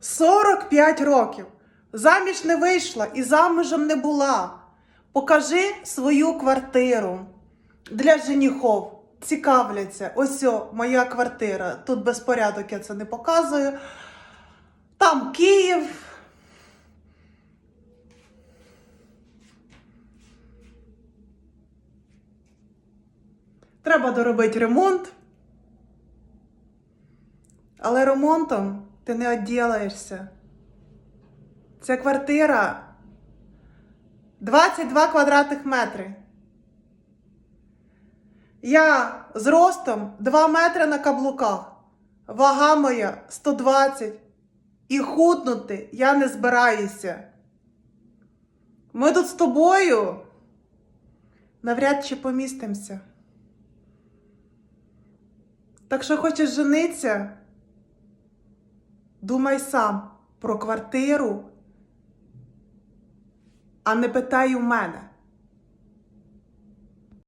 45 років. Заміж не вийшла і замужем не була. Покажи свою квартиру для женихов. Цікавляться. Ось о, моя квартира. Тут безпорядок, я це не показую. Там Київ. Треба доробити ремонт. Але ремонтом ти не відділаєшся. Ця квартира 22 квадратних метри. Я з ростом 2 метри на каблуках. Вага моя 120. І худнути я не збираюся. Ми тут з тобою навряд чи помістимося. Так що хочеш жениться? Думай сам про квартиру, а не питай у мене.